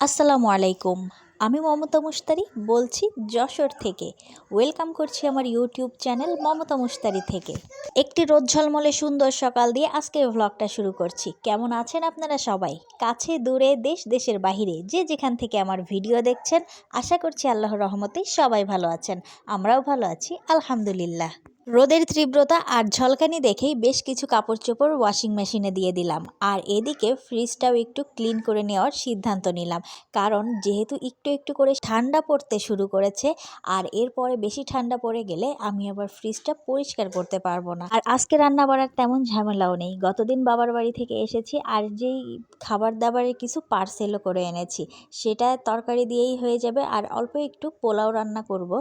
আসসালামু আলাইকুম। আমি মমতা মুস্তারি বলছি যশোর থেকে। ওয়েলকাম করছি আমার ইউটিউব চ্যানেল মমতা মুস্তারি থেকে। একটি রোদ ঝলমলে সুন্দর সকাল দিয়ে আজকে ভ্লগটা শুরু করছি। কেমন আছেন আপনারা সবাই? কাছে, দূরে, দেশ, দেশের বাহিরে যে যেখান থেকে আমার ভিডিও দেখছেন, আশা করছি আল্লাহর রহমতে সবাই ভালো আছেন। আমরাও ভালো আছি, আলহামদুলিল্লাহ। রোদের তীব্রতা আর ঝলকানি দেখেই বেশ কিছু কাপড় চোপড় ওয়াশিং মেশিনে দিয়ে দিলাম। আর এদিকে ফ্রিজটাও একটু ক্লিন করে নেওয়ার সিদ্ধান্ত নিলাম। কারণ যেহেতু একটু একটু করে ঠান্ডা পড়তে শুরু করেছে, আর এরপরে বেশি ঠান্ডা পড়ে গেলে আমি আবার ফ্রিজটা পরিষ্কার করতে পারব না। আর আজকে রান্না বাড়ার তেমন ঝামেলাও নেই। গতদিন বাবার বাড়ি থেকে এসেছি আর যেই খাবার দাবারের কিছু পার্সেলও করে এনেছি, সেটা তরকারি দিয়েই হয়ে যাবে। আর অল্প একটু পোলাও রান্না করব।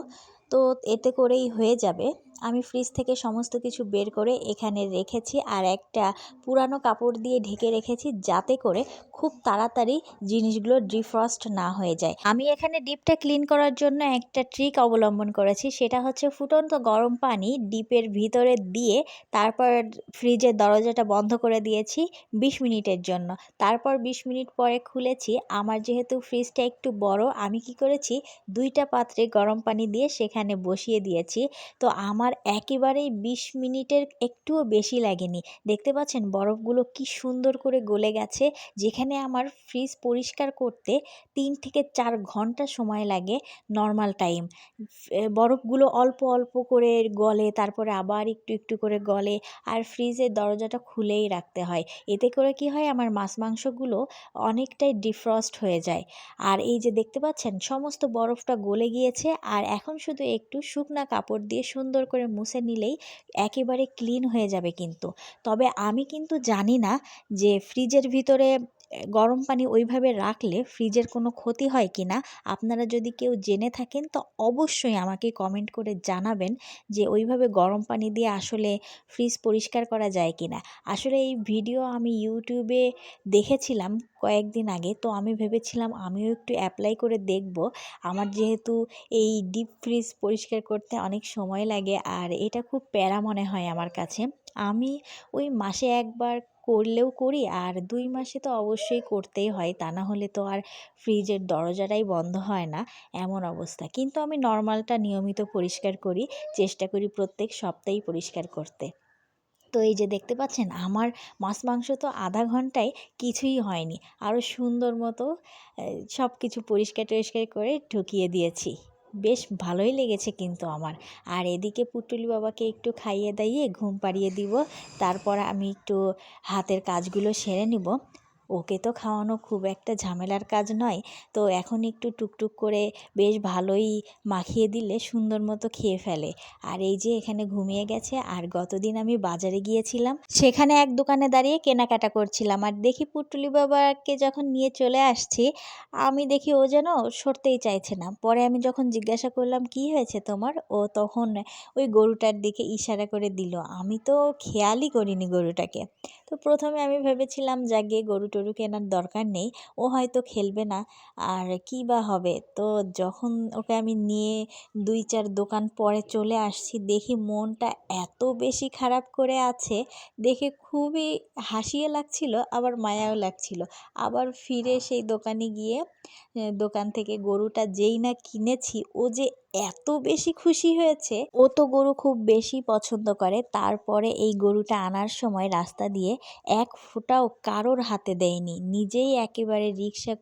তো এতে করেই হয়ে যাবে। আমি ফ্রিজ থেকে সমস্ত কিছু বের করে এখানে রেখেছি আর একটা পুরানো কাপড় দিয়ে ঢেকে রেখেছি যাতে করে খুব তাড়াতাড়ি জিনিসগুলো ডিফ্রস্ট না হয়ে যায়। আমি এখানে ডিপটা ক্লিন করার জন্য একটা ট্রিক অবলম্বন করেছি, সেটা হচ্ছে ফুটন্ত গরম পানি ডিপের ভিতরে দিয়ে তারপর ফ্রিজের দরজাটা বন্ধ করে দিয়েছি বিশ মিনিটের জন্য। তারপর বিশ মিনিট পরে খুলেছি, আমার যেহেতু ফ্রিজটা একটু বড়, আমি কি করেছি, দুইটা পাত্রে গরম পানি দিয়ে সেখানে বসিয়ে দিয়েছি। তো আমার একেবারেই বিশ মিনিটের একটুও বেশি লাগেনি। দেখতে পাচ্ছেন বরফগুলো কি সুন্দর করে গলে গেছে। যেখানে আমার ফ্রিজ পরিষ্কার করতে তিন থেকে চার ঘণ্টা সময় লাগে নর্মাল টাইম বরফগুলো অল্প অল্প করে গলে, তারপরে আবার একটু একটু করে গলে আর ফ্রিজের দরজাটা খুলেই রাখতে হয়। এতে করে কি হয়, আমার মাছ মাংসগুলো অনেকটাই ডিফ্রস্ট হয়ে যায়। আর এই যে দেখতে পাচ্ছেন, সমস্ত বরফটা গলে গিয়েছে আর এখন শুধু একটু শুকনা কাপড় দিয়ে সুন্দর মুছে নিলেই একেবারে ক্লিন হয়ে যাবে কিন্তু। তবে আমি কিন্তু জানি না যে ফ্রিজের ভিতরে গরম পানি ওইভাবে রাখলে ফ্রিজের কোনো ক্ষতি হয় কি না, আপনারা যদি কেউ জেনে থাকেন তো অবশ্যই আমাকে কমেন্ট করে জানাবেন যে ওইভাবে গরম পানি দিয়ে আসলে ফ্রিজ পরিষ্কার করা যায় কি না। আসলে এই ভিডিও আমি ইউটিউবে দেখেছিলাম কয়েকদিন আগে, তো আমি ভেবেছিলাম আমিও একটু অ্যাপ্লাই করে দেখব। আমার যেহেতু এই ডিপ ফ্রিজ পরিষ্কার করতে অনেক সময় লাগে আর এটা খুব প্যারা মনে হয় আমার কাছে। আমি ওই মাসে একবার করলেও করি, আর দুই মাসে তো অবশ্যই করতেই হয়। তা না হলে তো আর ফ্রিজের দরজাটাই বন্ধ হয় না, এমন অবস্থা। কিন্তু আমি নর্মালটা নিয়মিত পরিষ্কার করি, চেষ্টা করি প্রত্যেক সপ্তাহেই পরিষ্কার করতে। তো এই যে দেখতে পাচ্ছেন, আমার মাছ মাংস তো আধা ঘন্টায় কিছুই হয়নি। আরও সুন্দর মতো সব কিছু পরিষ্কার টরিষ্কার করে ঢুকিয়ে দিয়েছি। বেশ ভালোই লেগেছে কিন্তু আমার। আর এদিকে পুটুলি বাবাকে একটু খাইয়ে দাইয়ে ঘুম পাড়িয়ে দিব। তারপর আমি একটু হাতের কাজগুলো সেরে নিব। ওকে তো খাওয়ানো খুব একটা ঝামেলার কাজ নয়। তো এখন একটু টুকটুক করে বেশ ভালোই মাখিয়ে দিলে সুন্দর মতো খেয়ে ফেলে। আর এই যে এখানে ঘুমিয়ে গেছে আর গতদিন আমি বাজারে গিয়েছিলাম, সেখানে এক দোকানে দাঁড়িয়ে কেনাকাটা করছিলাম। আর দেখি পুটুলি বাবাকে যখন নিয়ে চলে আসছি, আমি দেখি ও যেন সরতেই চাইছে না। পরে আমি যখন জিজ্ঞাসা করলাম, কি হয়েছে তোমার? ও তখন ওই গরুটার দিকে ইশারা করে দিল, আমি তো খেয়ালই করিনি গরুটাকে। তো প্রথমে আমি ভেবেছিলাম, যাকে গরু টরু কেনার দরকার নেই। ও হয়তো খেলবে না। আর কী বা হবে? তো যখন ওকে আমি নিয়ে দুই চার দোকান পরে চলে আসছি, দেখি মনটা এত বেশি খারাপ করে আছে। দেখে খুবই হাসিও লাগছিল, আবার মায়াও লাগছিল। আবার ফিরে সেই দোকানে গিয়ে দোকান থেকে গরুটা যেই না কিনেছি, ও যে এত বেশি খুশি হয়েছে। ও তো গরু খুব বেশি পছন্দ করে। তারপরে এই গরুটা আনার সময় রাস্তা দিয়ে এক ফোঁটাও কারোর হাতে দেয়নি। নিজেই একেবারে রিক্সা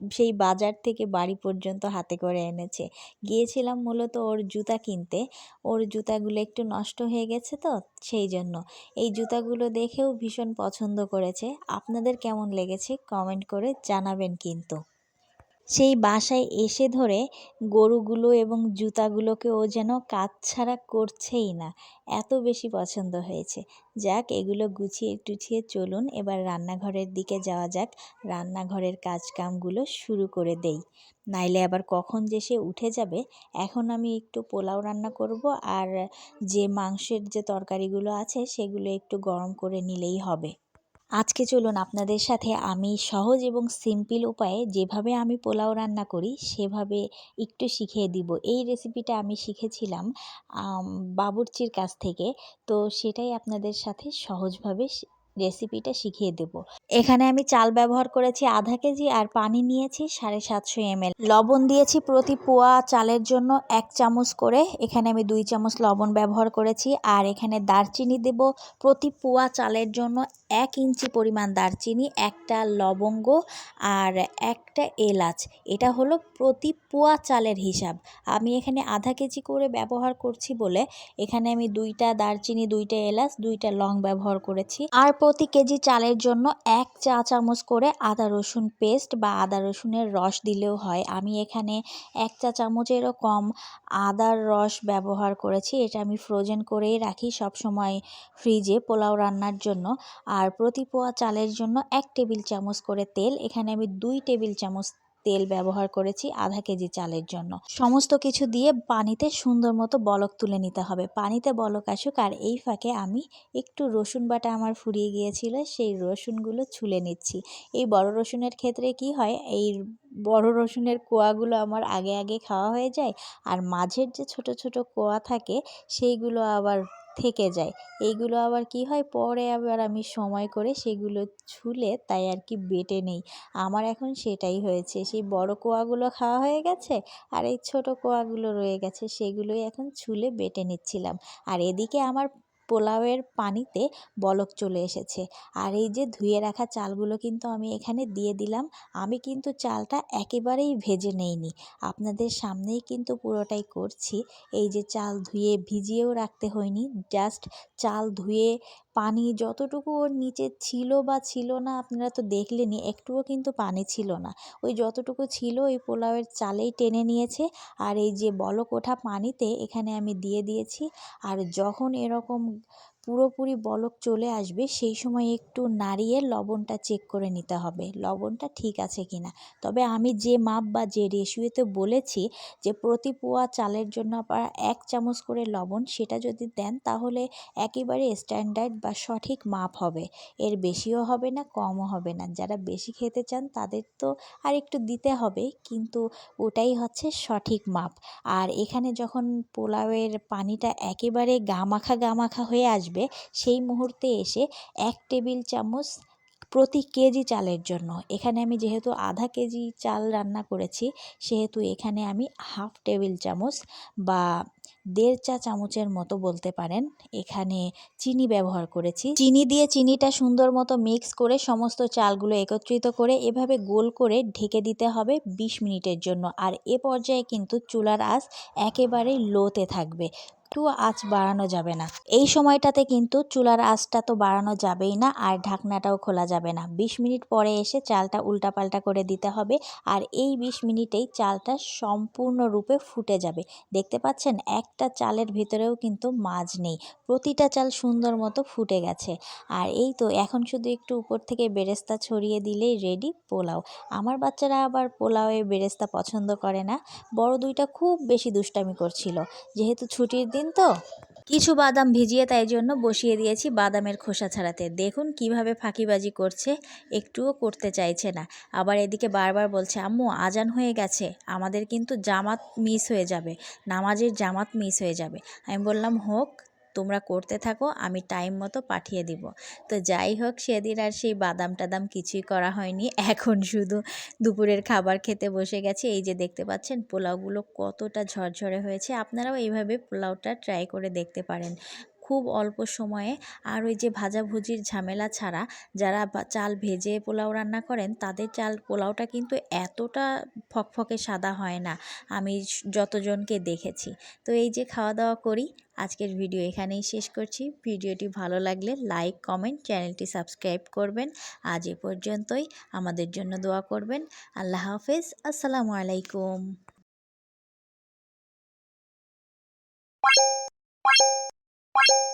সেই বাজার থেকে বাড়ি পর্যন্ত হাতে করে এনেছে। গিয়েছিলাম মূলত ওর জুতা কিনতে। ওর জুতাগুলো একটু নষ্ট হয়ে গেছে তো, সেই জন্য। এই জুতাগুলো দেখেও ভীষণ পছন্দ করেছে। আপনাদের কেমন লেগেছে কমেন্ট করে জানাবেন কিন্তু। সেই বাসায় এসে ধরে গরুগুলো এবং জুতাগুলোকে ও যেন কাজ ছাড়া করছেই না। এত বেশি পছন্দ হয়েছে। যাক, এগুলো গুছিয়ে টুছিয়ে চলুন, এবার রান্নাঘরের দিকে যাওয়া যাক। রান্নাঘরের কাজকামগুলো শুরু করে দেই। নাইলে আবার কখন যে সে উঠে যাবে, এখন আমি একটু পোলাও রান্না করব আর যে মাংসের যে তরকারিগুলো আছে, সেগুলো একটু গরম করে নিলেই হবে। আজকে চলুন আপনাদের সাথে আমি সহজ এবং সিম্পল উপায়ে যেভাবে আমি পোলাও রান্না করি, সেভাবে একটু শিখিয়ে দিব। এই রেসিপিটা আমি শিখেছিলাম বাবুর্চির কাছ থেকে। তো সেটাই আপনাদের সাথে সহজভাবে রেসিপিটা শিখিয়ে দেব। এখানে আমি চাল ব্যবহার করেছি আধা কেজি আর পানি নিয়েছি সাড়ে সাতশো এমএল লবণ দিয়েছি প্রতি পোয়া চালের জন্য এক চামচ করে। এখানে আমি দুই চামচ লবণ ব্যবহার করেছি। আর এখানে দারচিনি দেব প্রতি পোয়া চালের জন্য এক ইঞ্চি পরিমাণ দারচিনি, একটা লবঙ্গ আর একটা এলাচ। এটা হলো প্রতি পোয়া চালের হিসাব। আমি এখানে আধা কেজি করে ব্যবহার করছি বলে এখানে আমি দুইটা দারচিনি, দুইটা এলাচ, দুইটা লং ব্যবহার করেছি। আর প্রতি কেজি চালের জন্য এক চা চামচ করে আদা রসুন পেস্ট বা আদা রসুনের রস দিলেও হয়। আমি এখানে এক চা চামচেরও কম আদার রস ব্যবহার করেছি। এটা আমি ফ্রোজেন করেই রাখি সব সময় ফ্রিজে পোলাও রান্নার জন্য। আর প্রতি পোয়া চালের জন্য এক টেবিল চামচ করে তেল। এখানে আমি দুই টেবিল চামচ তেল ব্যবহার করেছি আধা কেজি চালের জন্য। সমস্ত কিছু দিয়ে পানিতে সুন্দর মতো বলক তুলে নিতে হবে। পানিতে বলক আসুক আর এই ফাঁকে আমি একটু রসুন বাটা আমার ফুরিয়ে গিয়েছিল, সেই রসুনগুলো ছুলে নিচ্ছি। এই বড় রসুনের ক্ষেত্রে কি হয়, এই বড় রসুনের কোয়াগুলো আমার আগে আগে খাওয়া হয়ে যায় আর মাঝের যে ছোট ছোট কোয়া থাকে, সেইগুলো আবার থেকে যায়। এইগুলো আবার কি হয়? পরে আবার আমি সময় করে সেগুলো ছুলে তাই আর কি বেটে নেই। আমার এখন সেটাই হয়েছে। সেই বড় কোয়াগুলো খাওয়া হয়ে গেছে আর এই ছোটো কোয়াগুলো রয়ে গেছে, সেগুলোই এখন ছুলে বেটে নিচ্ছিলাম। আর এদিকে আমার পোলাওয়ের পানিতে বলক চলে এসেছে। আর এই যে ধুয়ে রাখা চালগুলো কিন্তু আমি এখানে দিয়ে দিলাম। আমি কিন্তু চালটা একেবারেই ভেজে নেইনি। আপনাদের সামনেই কিন্তু পুরোটাই করছি। এই যে চাল ধুয়ে ভিজিয়েও রাখতে হয়নি। জাস্ট চাল ধুয়ে পানি যতটুকু ওর নিচে ছিল বা ছিল না, আপনারা তো দেখলেনই, একটুও কিন্তু পানি ছিল না। ওই যতটুকু ছিল ওই পোলাওয়ের চালেই টেনে নিয়েছে। আর এই যে বলকোঠা পানিতে এখানে আমি দিয়ে দিয়েছি। আর যখন এরকম পুরোপুরি বলক চলে আসবে, সেই সময় একটু নাড়িয়ে লবণটা চেক করে নিতে হবে। লবণটা ঠিক আছে কি না তবে আমি যে মাপ বা যে রেশিওতে বলেছি যে প্রতি পোয়া চালের জন্য আপনারা এক চামচ করে লবণ, সেটা যদি দেন তাহলে একেবারে স্ট্যান্ডার্ড বা সঠিক মাপ হবে। এর বেশিও হবে না, কমও হবে না। যারা বেশি খেতে চান তাদের তো আর একটু দিতে হবে, কিন্তু ওটাই হচ্ছে সঠিক মাপ। আর এখানে যখন পোলাওয়ের পানিটা একেবারে গামাখা গামাখা হয়ে আসবে সেই মুহূর্তে এসে এক টেবিল চামচ প্রতি কেজি চালের জন্য। এখানে আমি যেহেতু আধা কেজি চাল রান্না করেছি, সেহেতু এখানে আমি হাফ টেবিল চামচ বা দেড় চা চামচের মতো বলতে পারেন। এখানে চিনি ব্যবহার করেছি। চিনি দিয়ে চিনিটা সুন্দর মতো মিক্স করে সমস্ত চালগুলো একত্রিত করে এভাবে গোল করে ঢেকে দিতে হবে ২০ মিনিটের জন্য। আর এ পর্যায়ে কিন্তু চুলার আঁচ একেবারেই লোতে থাকবে। একটুও আঁচ বাড়ানো যাবে না। এই সময়টাতে কিন্তু চুলার আঁচটা তো বাড়ানো যাবেই না আর ঢাকনাটাও খোলা যাবে না। বিশ মিনিট পরে এসে চালটা উল্টাপাল্টা করে দিতে হবে আর এই বিশ মিনিটেই চালটা সম্পূর্ণরূপে ফুটে যাবে। দেখতে পাচ্ছেন, একটা চালের ভিতরেও কিন্তু মাছ নেই। প্রতিটা চাল সুন্দর মতো ফুটে গেছে। আর এই তো, এখন শুধু একটু উপর থেকে বেরেস্তা ছড়িয়ে দিলেই রেডি পোলাও। আমার বাচ্চারা আবার পোলাওয়ে বেরেস্তা পছন্দ করে না। বড় দুইটা খুব বেশি দুষ্টামি করছিল। যেহেতু ছুটির দিন তো? কিছু বাদাম ভিজিয়ে তাই জন্য বসিয়ে দিয়েছি বাদামের খোসা ছাড়াতে। দেখুন কীভাবে ফাঁকিবাজি করছে, একটুও করতে চাইছে না। আবার এদিকে বারবার বলছে, আম্মু, আজান হয়ে গেছে। আমাদের কিন্তু জামাত মিস হয়ে যাবে। নামাজের জামাত মিস হয়ে যাবে। আমি বললাম, হোক। তোমরা করতে থাকো, আমি টাইম মতো পাঠিয়ে দিব। তো যাই হোক, সেদিন আর সেই বাদাম টাদাম কিছুই করা হয়নি। এখন শুধু দুপুরের খাবার খেতে বসে গেছে। এই যে দেখতে পাচ্ছেন, পোলাওগুলো কতটা ঝরঝরে হয়েছে। আপনারাও এইভাবে পোলাওটা ট্রাই করে দেখতে পারেন। খুব অল্প সময়ে আর ওই যে ভাজাভুজির ঝামেলা ছাড়া যারা চাল ভেজে পোলাও রান্না করেন, তাদের চাল পোলাওটা কিন্তু এতটা ফকফকে সাদা হয় না। আমি যতজনকে দেখেছি। তো এই যে খাওয়া দাওয়া করি, আজকের ভিডিও এখানেই শেষ করছি। ভিডিওটি ভালো লাগলে লাইক, কমেন্ট, চ্যানেলটি সাবস্ক্রাইব করবেন। আজ এ পর্যন্তই। আমাদের জন্য দোয়া করবেন। আল্লাহ হাফেজ। আসসালামু আলাইকুম। you